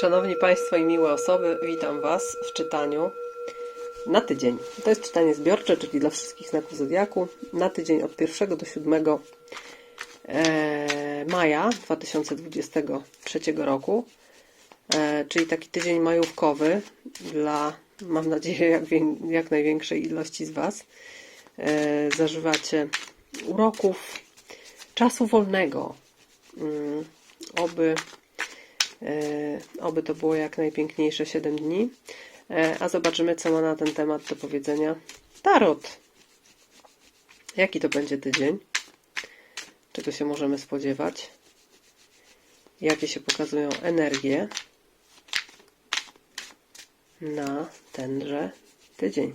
Szanowni Państwo i miłe osoby, witam Was w czytaniu na tydzień. To jest czytanie zbiorcze, czyli dla wszystkich znaków zodiaku. Na tydzień od 1 do 7 e, maja 2023 roku. E, czyli taki tydzień majówkowy dla, mam nadzieję, jak, wię- jak największej ilości z Was. E, zażywacie uroków, czasu wolnego. Mm, oby Oby to było jak najpiękniejsze 7 dni. E, A zobaczymy, co ma na ten temat do powiedzenia Tarot. Jaki to będzie tydzień? Czego się możemy spodziewać? Jakie się pokazują energie na tenże tydzień?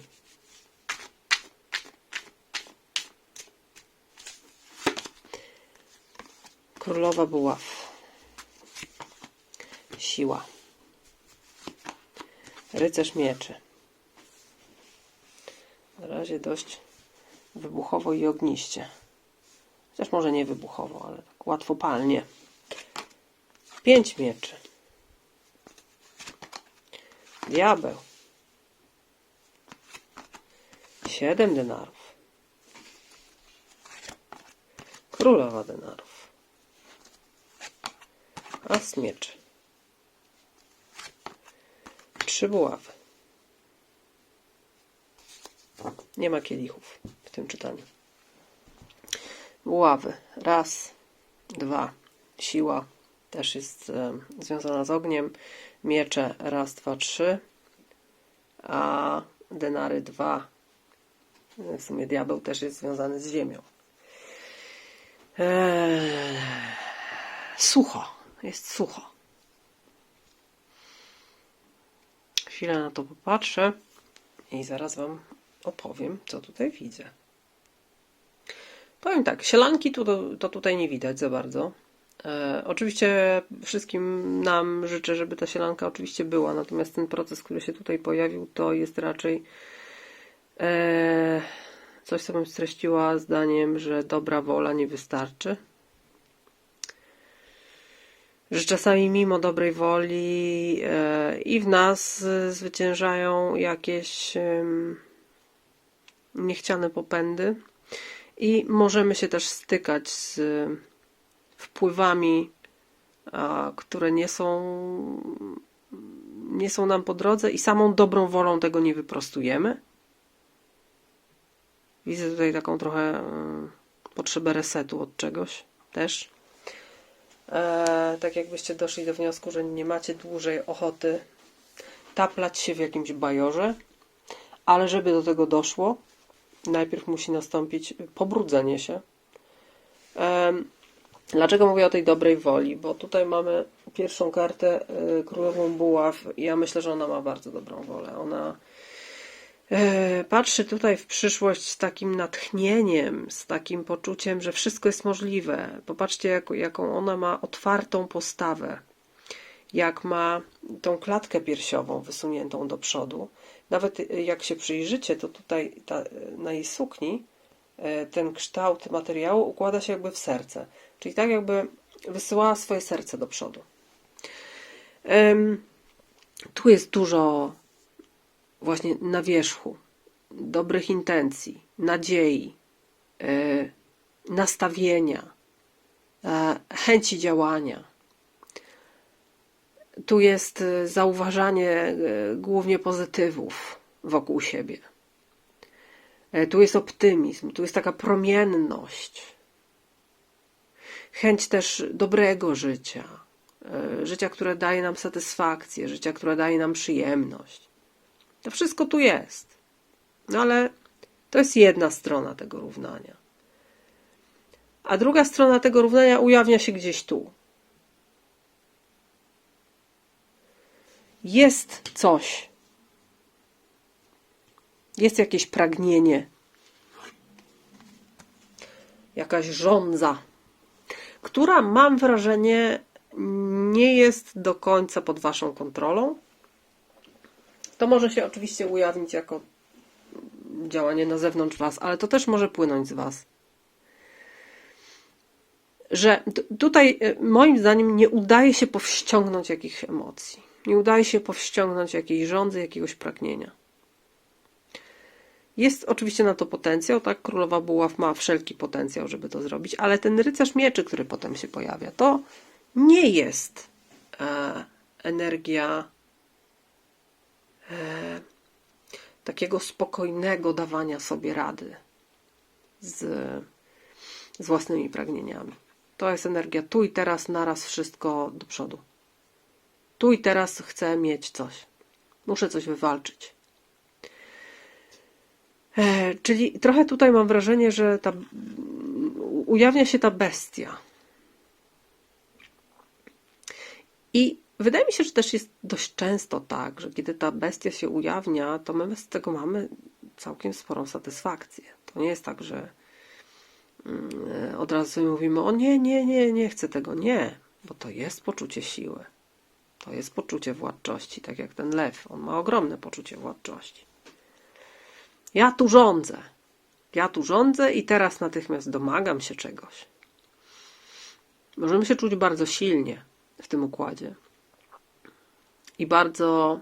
Królowa Buław siła. Rycerz mieczy. Na razie dość wybuchowo i ogniście. Chociaż może nie wybuchowo, ale tak łatwopalnie. Pięć mieczy. Diabeł. Siedem denarów. Królowa denarów. As mieczy. Trzy buławy. Nie ma kielichów w tym czytaniu. Buławy. Raz, dwa. Siła też jest e, związana z ogniem. Miecze. Raz, dwa, trzy. A denary dwa. W sumie diabeł też jest związany z ziemią. Eee, sucho. Jest sucho. Chwilę na to popatrzę i zaraz Wam opowiem, co tutaj widzę. Powiem tak, sielanki to, to tutaj nie widać za bardzo. E, oczywiście wszystkim nam życzę, żeby ta sielanka oczywiście była, natomiast ten proces, który się tutaj pojawił, to jest raczej e, coś, co bym streściła zdaniem, że dobra wola nie wystarczy że czasami mimo dobrej woli e, i w nas zwyciężają jakieś niechciane popędy i możemy się też stykać z wpływami, które nie są nie są nam po drodze i samą dobrą wolą tego nie wyprostujemy. Widzę tutaj taką trochę potrzebę resetu od czegoś też. E, tak jakbyście doszli do wniosku, że nie macie dłużej ochoty taplać się w jakimś bajorze, ale żeby do tego doszło, najpierw musi nastąpić pobrudzenie się. Em, Dlaczego mówię o tej dobrej woli? Bo tutaj mamy pierwszą kartę y, królową buław. Ja myślę, że ona ma bardzo dobrą wolę. Ona e, patrzy tutaj w przyszłość z takim natchnieniem, z takim poczuciem, że wszystko jest możliwe. Popatrzcie, jak, jaką ona ma otwartą postawę. Jak ma tą klatkę piersiową wysuniętą do przodu. Nawet y, jak się przyjrzycie, to tutaj ta, na jej sukni e, ten kształt materiału układa się jakby w serce. Czyli tak jakby wysyłała swoje serce do przodu. Tu jest dużo właśnie na wierzchu dobrych intencji, nadziei, e, nastawienia, e, chęci działania. Tu jest e, zauważanie głównie pozytywów wokół siebie. Tu jest optymizm, tu jest taka promienność chęć też dobrego życia, życia, które daje nam satysfakcję, życia, które daje nam przyjemność. To wszystko tu jest. No ale to jest jedna strona tego równania. A druga strona tego równania ujawnia się gdzieś tu. Jest coś. Jest jakieś pragnienie. Jakaś żądza która mam wrażenie nie jest do końca pod Waszą kontrolą. To może się oczywiście ujawnić jako działanie na zewnątrz Was, ale to też może płynąć z Was. Że tutaj y, moim zdaniem nie udaje się powściągnąć jakichś emocji. Nie udaje się powściągnąć jakiejś żądzy, jakiegoś pragnienia. Jest oczywiście na to potencjał, tak? Królowa Buław ma wszelki potencjał, żeby to zrobić, ale ten rycerz mieczy, który potem się pojawia, to nie jest e, energia takiego spokojnego dawania sobie rady z, z własnymi pragnieniami. To jest energia tu i teraz, naraz wszystko do przodu. Tu i teraz chcę mieć coś. Muszę coś wywalczyć. E, czyli trochę tutaj mam wrażenie, że ta, ujawnia się ta bestia. I wydaje mi się, że też jest dość często tak, że kiedy ta bestia się ujawnia, to my z tego mamy całkiem sporą satysfakcję. To nie jest tak, że mm, od razu sobie mówimy: O nie, nie, nie, nie chcę tego. Nie, bo to jest poczucie siły. To jest poczucie władczości, tak jak ten lew. On ma ogromne poczucie władczości. Ja tu rządzę. Ja tu rządzę i teraz natychmiast domagam się czegoś. Możemy się czuć bardzo silnie w tym układzie. I bardzo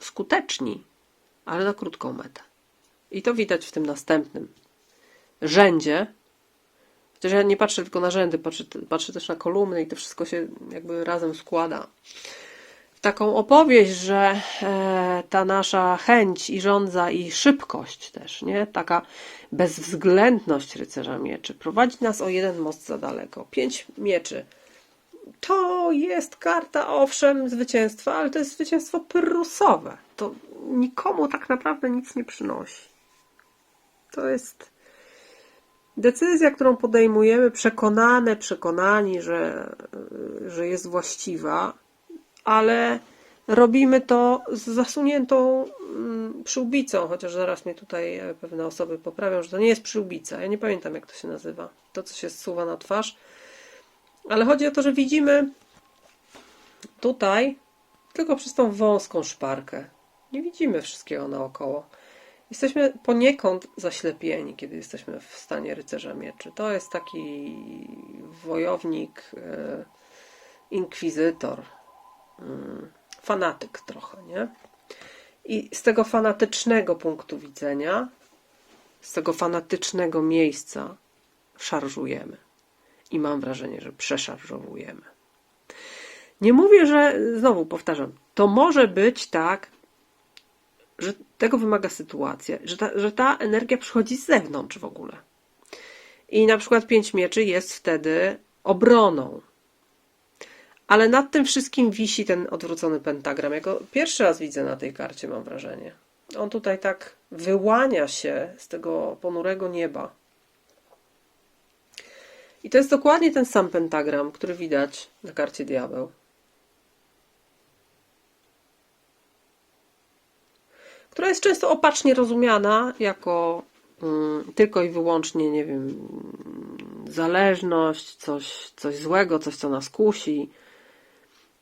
skuteczni, ale na krótką metę. I to widać w tym następnym rzędzie. Chociaż ja nie patrzę tylko na rzędy, patrzę, patrzę też na kolumny i to wszystko się jakby razem składa taką opowieść, że e, ta nasza chęć i żądza i szybkość też, nie? Taka bezwzględność rycerza mieczy prowadzi nas o jeden most za daleko. Pięć mieczy. To jest karta, owszem, zwycięstwa, ale to jest zwycięstwo prusowe. To nikomu tak naprawdę nic nie przynosi. To jest decyzja, którą podejmujemy, przekonane, przekonani, że, że jest właściwa, ale robimy to z zasuniętą mm, przyłbicą, chociaż zaraz mnie tutaj e, pewne osoby poprawią, że to nie jest przyłbica. Ja nie pamiętam, jak to się nazywa. To, co się zsuwa na twarz. Ale chodzi o to, że widzimy tutaj tylko przez tą wąską szparkę. Nie widzimy wszystkiego naokoło. Jesteśmy poniekąd zaślepieni, kiedy jesteśmy w stanie rycerza mieczy. To jest taki wojownik, e, inkwizytor, mm, fanatyk trochę, nie? I z tego fanatycznego punktu widzenia, z tego fanatycznego miejsca szarżujemy. I mam wrażenie, że przeszarżowujemy. Nie mówię, że, znowu powtarzam, to może być tak, że tego wymaga sytuacja, że ta, że ta energia przychodzi z zewnątrz w ogóle. I na przykład pięć mieczy jest wtedy obroną. Ale nad tym wszystkim wisi ten odwrócony pentagram. Ja pierwszy raz widzę na tej karcie, mam wrażenie. On tutaj tak wyłania się z tego ponurego nieba. I to jest dokładnie ten sam pentagram, który widać na karcie diabeł. Która jest często opacznie rozumiana jako mm, tylko i wyłącznie, nie wiem, zależność, coś, coś złego, coś, co nas kusi.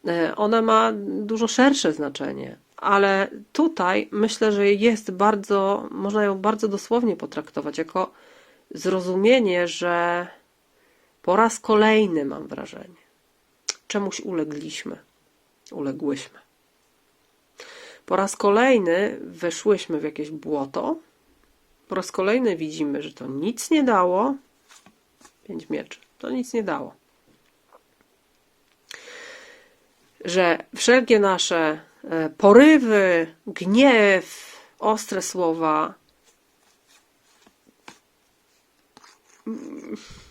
E, ona ma dużo szersze znaczenie, ale tutaj myślę, że jest bardzo, można ją bardzo dosłownie potraktować jako zrozumienie, że po raz kolejny mam wrażenie, czemuś ulegliśmy, uległyśmy. Po raz kolejny weszłyśmy w jakieś błoto. Po raz kolejny widzimy, że to nic nie dało. Pięć mieczy. To nic nie dało. Że wszelkie nasze e, porywy, gniew, ostre słowa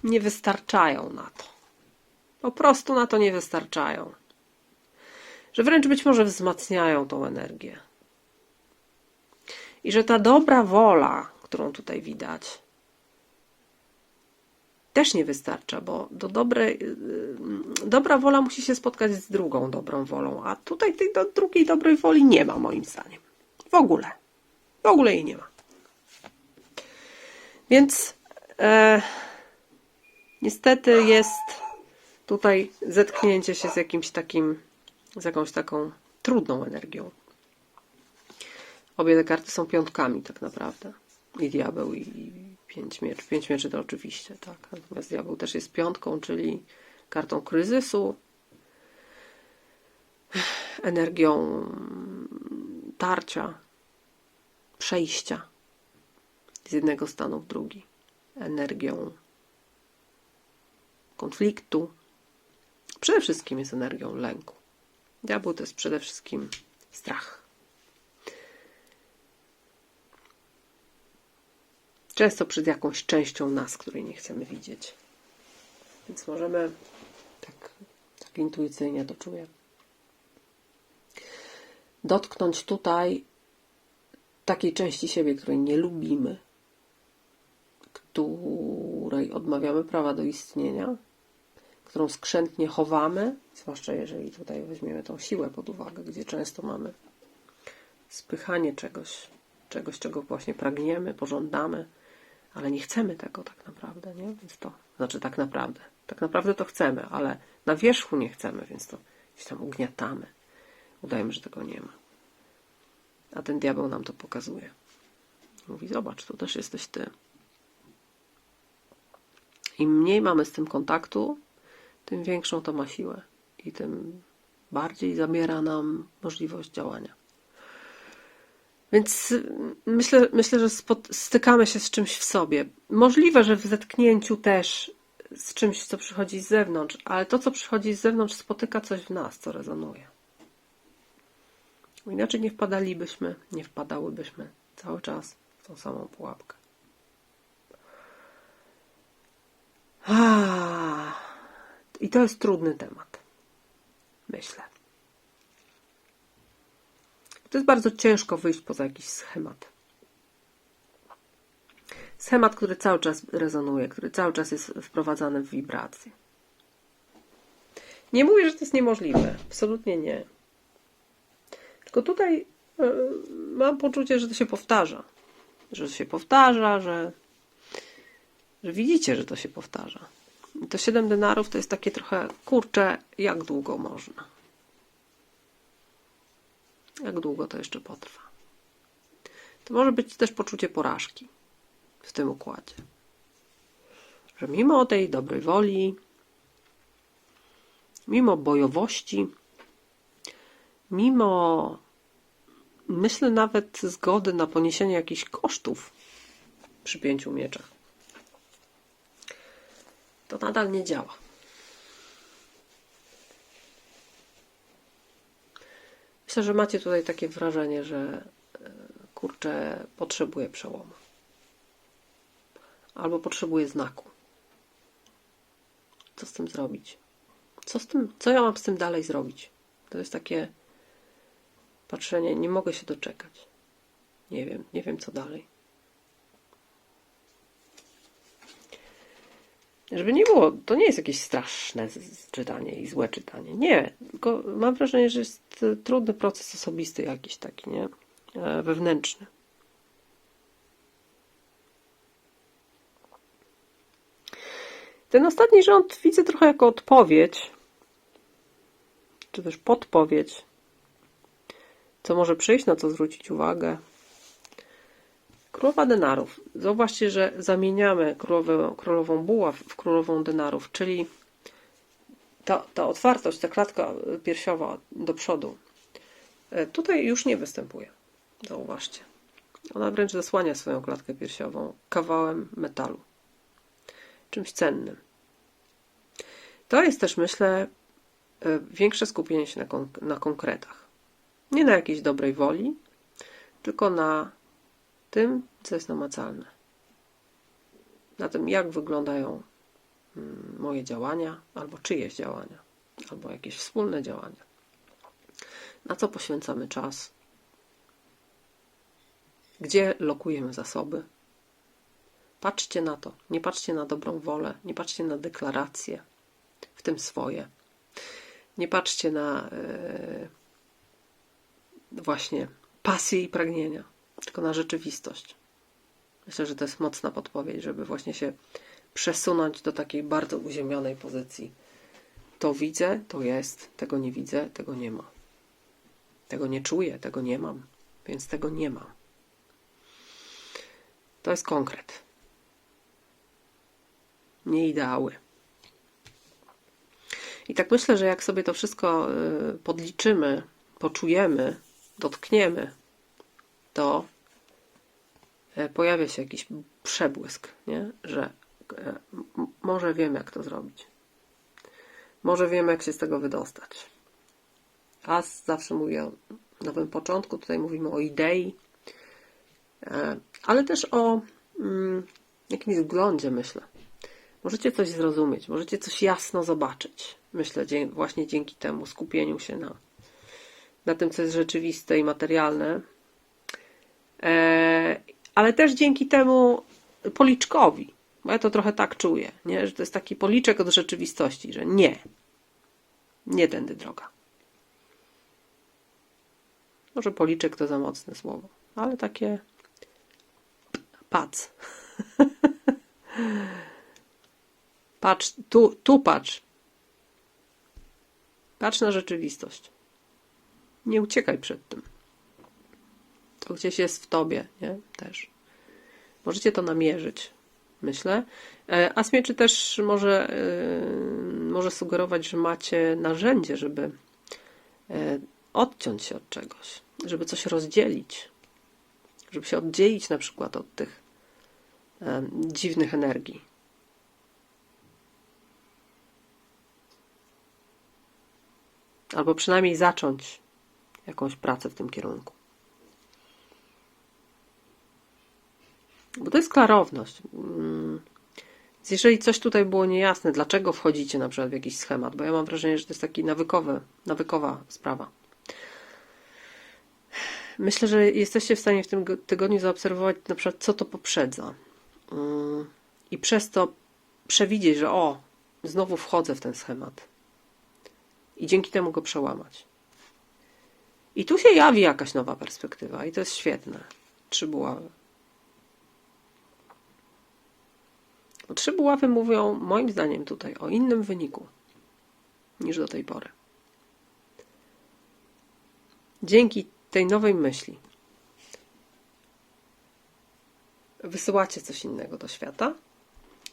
nie wystarczają na to. Po prostu na to nie wystarczają. Że wręcz być może wzmacniają tą energię. I że ta dobra wola, którą tutaj widać, też nie wystarcza, bo do dobrej, y, dobra wola musi się spotkać z drugą dobrą wolą, a tutaj tej do drugiej dobrej woli nie ma, moim zdaniem. W ogóle. W ogóle jej nie ma. Więc e, niestety jest tutaj zetknięcie się z jakimś takim, z jakąś taką trudną energią. Obie te karty są piątkami tak naprawdę. I diabeł, i pięć mieczy. Pięć mieczy to oczywiście, tak. Natomiast diabeł też jest piątką, czyli kartą kryzysu, energią tarcia, przejścia z jednego stanu w drugi, energią konfliktu. Przede wszystkim jest energią lęku. Diabeł to jest przede wszystkim strach. Często przed jakąś częścią nas, której nie chcemy widzieć. Więc możemy, tak, tak intuicyjnie to czuję, dotknąć tutaj takiej części siebie, której nie lubimy, której odmawiamy prawa do istnienia, którą skrzętnie chowamy, zwłaszcza jeżeli tutaj weźmiemy tą siłę pod uwagę, gdzie często mamy spychanie czegoś, czegoś, czego właśnie pragniemy, pożądamy, ale nie chcemy tego tak naprawdę, nie? Więc to znaczy tak naprawdę. Tak naprawdę to chcemy, ale na wierzchu nie chcemy, więc to gdzieś tam ugniatamy. Udajemy, że tego nie ma. A ten diabeł nam to pokazuje. Mówi, zobacz, tu też jesteś ty. Im mniej mamy z tym kontaktu, tym większą to ma siłę i tym bardziej zabiera nam możliwość działania. Więc myślę, myślę że spot- stykamy się z czymś w sobie. Możliwe, że w zetknięciu też z czymś, co przychodzi z zewnątrz, ale to, co przychodzi z zewnątrz, spotyka coś w nas, co rezonuje. Inaczej nie wpadalibyśmy, nie wpadałybyśmy cały czas w tą samą pułapkę. Ah, I to jest trudny temat. Myślę. To jest bardzo ciężko wyjść poza jakiś schemat. Schemat, który cały czas rezonuje, który cały czas jest wprowadzany w wibracje. Nie mówię, że to jest niemożliwe. Absolutnie nie. Tylko tutaj y, mam poczucie, że to się powtarza. Że to się powtarza, że, że widzicie, że to się powtarza. To 7 denarów to jest takie trochę kurcze, jak długo można. Jak długo to jeszcze potrwa? To może być też poczucie porażki w tym układzie. Że mimo tej dobrej woli, mimo bojowości, mimo myślę nawet zgody na poniesienie jakichś kosztów przy pięciu mieczach, to nadal nie działa. Myślę, że macie tutaj takie wrażenie, że e, kurczę, potrzebuje przełomu. Albo potrzebuje znaku. Co z tym zrobić? Co, z tym, co ja mam z tym dalej zrobić? To jest takie patrzenie, nie mogę się doczekać. Nie wiem, nie wiem co dalej. Żeby nie było, to nie jest jakieś straszne czytanie i złe czytanie. Nie, tylko mam wrażenie, że jest trudny proces osobisty jakiś taki, nie? E, Wewnętrzny. Ten ostatni rząd widzę trochę jako odpowiedź, czy też podpowiedź, co może przyjść, na co zwrócić uwagę. Królowa denarów. Zauważcie, że zamieniamy królowę, królową buław w królową denarów, czyli ta, ta otwartość, ta klatka piersiowa do przodu, e, tutaj już nie występuje. Zauważcie. Ona wręcz zasłania swoją klatkę piersiową kawałem metalu. Czymś cennym. To jest też, myślę, e, większe skupienie się na, kon- na konkretach. Nie na jakiejś dobrej woli, tylko na tym, co jest namacalne. Na tym, jak wyglądają mm, moje działania, albo czyjeś działania, albo jakieś wspólne działania. Na co poświęcamy czas, gdzie lokujemy zasoby. Patrzcie na to. Nie patrzcie na dobrą wolę, nie patrzcie na deklaracje, w tym swoje. Nie patrzcie na e, właśnie pasje i pragnienia, tylko na rzeczywistość. Myślę, że to jest mocna podpowiedź, żeby właśnie się przesunąć do takiej bardzo uziemionej pozycji. To widzę, to jest, tego nie widzę, tego nie ma. Tego nie czuję, tego nie mam, więc tego nie mam. To jest konkret. Nie ideały. I tak myślę, że jak sobie to wszystko y, podliczymy, poczujemy, dotkniemy, to e, pojawia się jakiś przebłysk, nie? że e, może wiem, jak to zrobić. Może wiem, jak się z tego wydostać. A zawsze mówię o nowym początku, tutaj mówimy o idei, e, ale też o mm, jakimś wglądzie, myślę. Możecie coś zrozumieć, możecie coś jasno zobaczyć. Myślę, właśnie dzięki temu skupieniu się na, na tym, co jest rzeczywiste i materialne. E, ale też dzięki temu policzkowi, bo ja to trochę tak czuję, nie? że to jest taki policzek od rzeczywistości, że nie, nie tędy droga. Może policzek to za mocne słowo, ale takie pac. patrz, tu, tu patrz. Patrz na rzeczywistość. Nie uciekaj przed tym. Gdzieś jest w tobie, nie? Też. Możecie to namierzyć, myślę. E, A smieczy też może, yy, może sugerować, że macie narzędzie, żeby e, odciąć się od czegoś, żeby coś rozdzielić, żeby się oddzielić na przykład od tych em, dziwnych energii. Albo przynajmniej zacząć jakąś pracę w tym kierunku. Bo to jest klarowność. Mm. Jeżeli coś tutaj było niejasne, dlaczego wchodzicie na przykład w jakiś schemat, bo ja mam wrażenie, że to jest taki nawykowy, nawykowa sprawa. Myślę, że jesteście w stanie w tym go- tygodniu zaobserwować na przykład, co to poprzedza. Mm. I przez to przewidzieć, że o, znowu wchodzę w ten schemat. I dzięki temu go przełamać. I tu się jawi jakaś nowa perspektywa i to jest świetne. Trzy buławy. Bo trzy buławy mówią, moim zdaniem, tutaj o innym wyniku niż do tej pory. Dzięki tej nowej myśli wysyłacie coś innego do świata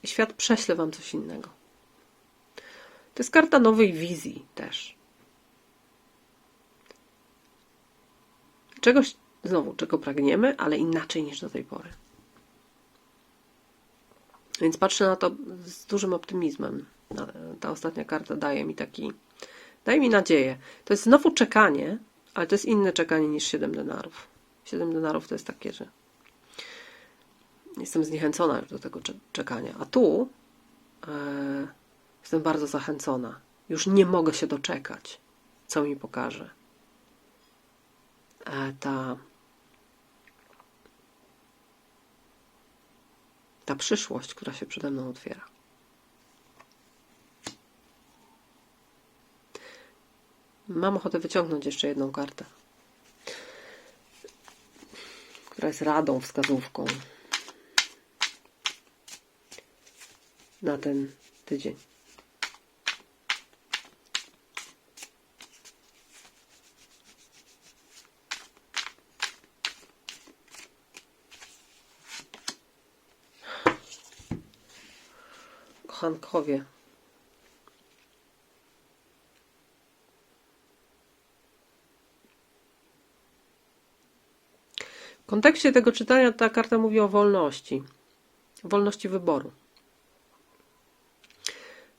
i świat prześle wam coś innego. To jest karta nowej wizji też. Czegoś, znowu, czego pragniemy, ale inaczej niż do tej pory. Więc patrzę na to z dużym optymizmem. Ta ostatnia karta daje mi taki, daje mi nadzieję. To jest znowu czekanie, ale to jest inne czekanie niż 7 denarów. 7 denarów to jest takie, że jestem zniechęcona już do tego cze- czekania. A tu e, jestem bardzo zachęcona. Już nie mogę się doczekać, co mi pokaże. E, ta ta przyszłość, która się przede mną otwiera. Mam ochotę wyciągnąć jeszcze jedną kartę, która jest radą, wskazówką na ten tydzień. W kontekście tego czytania ta karta mówi o wolności. Wolności wyboru.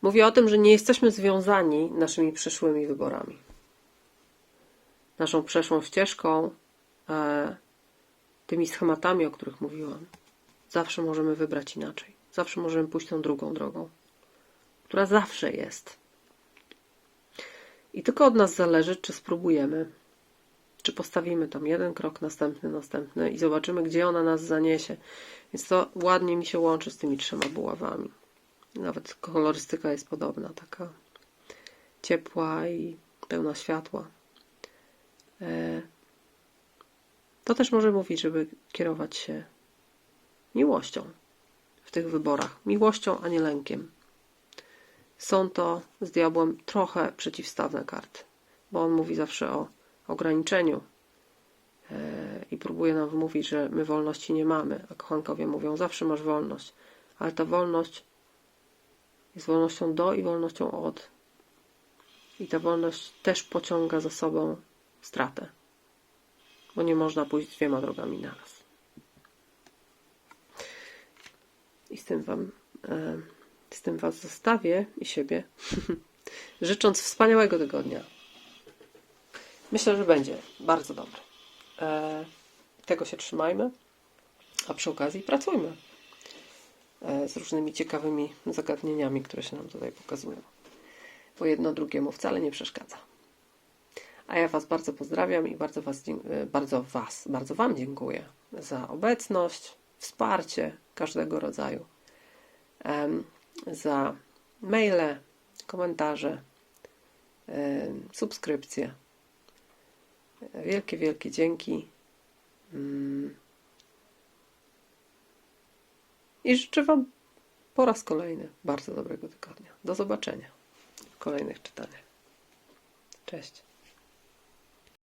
Mówi o tym, że nie jesteśmy związani naszymi przeszłymi wyborami. Naszą przeszłą ścieżką, e, tymi schematami, o których mówiłam. Zawsze możemy wybrać inaczej. Zawsze możemy pójść tą drugą drogą, która zawsze jest. I tylko od nas zależy, czy spróbujemy, czy postawimy tam jeden krok, następny, następny i zobaczymy, gdzie ona nas zaniesie. Więc to ładnie mi się łączy z tymi trzema buławami. Nawet kolorystyka jest podobna, taka ciepła i pełna światła. E, To też może mówić, żeby kierować się miłością tych wyborach. Miłością, a nie lękiem. Są to z diabłem trochę przeciwstawne karty, bo on mówi zawsze o ograniczeniu e, i próbuje nam wmówić, że my wolności nie mamy, a kochankowie mówią, zawsze masz wolność, ale ta wolność jest wolnością do i wolnością od. I ta wolność też pociąga za sobą stratę. Bo nie można pójść dwiema drogami naraz. I z tym wam, e, z tym was zostawię i siebie, życząc wspaniałego tygodnia. Myślę, że będzie bardzo dobry. E, tego się trzymajmy, a przy okazji pracujmy e, z różnymi ciekawymi zagadnieniami, które się nam tutaj pokazują. Bo jedno drugiemu wcale nie przeszkadza. A ja Was bardzo pozdrawiam i bardzo Was, bardzo Was, bardzo Wam dziękuję za obecność, wsparcie każdego rodzaju, za maile, komentarze, subskrypcje. Wielkie, wielkie dzięki. Mm. I życzę Wam po raz kolejny bardzo dobrego tygodnia. Do zobaczenia w kolejnych czytaniach. Cześć.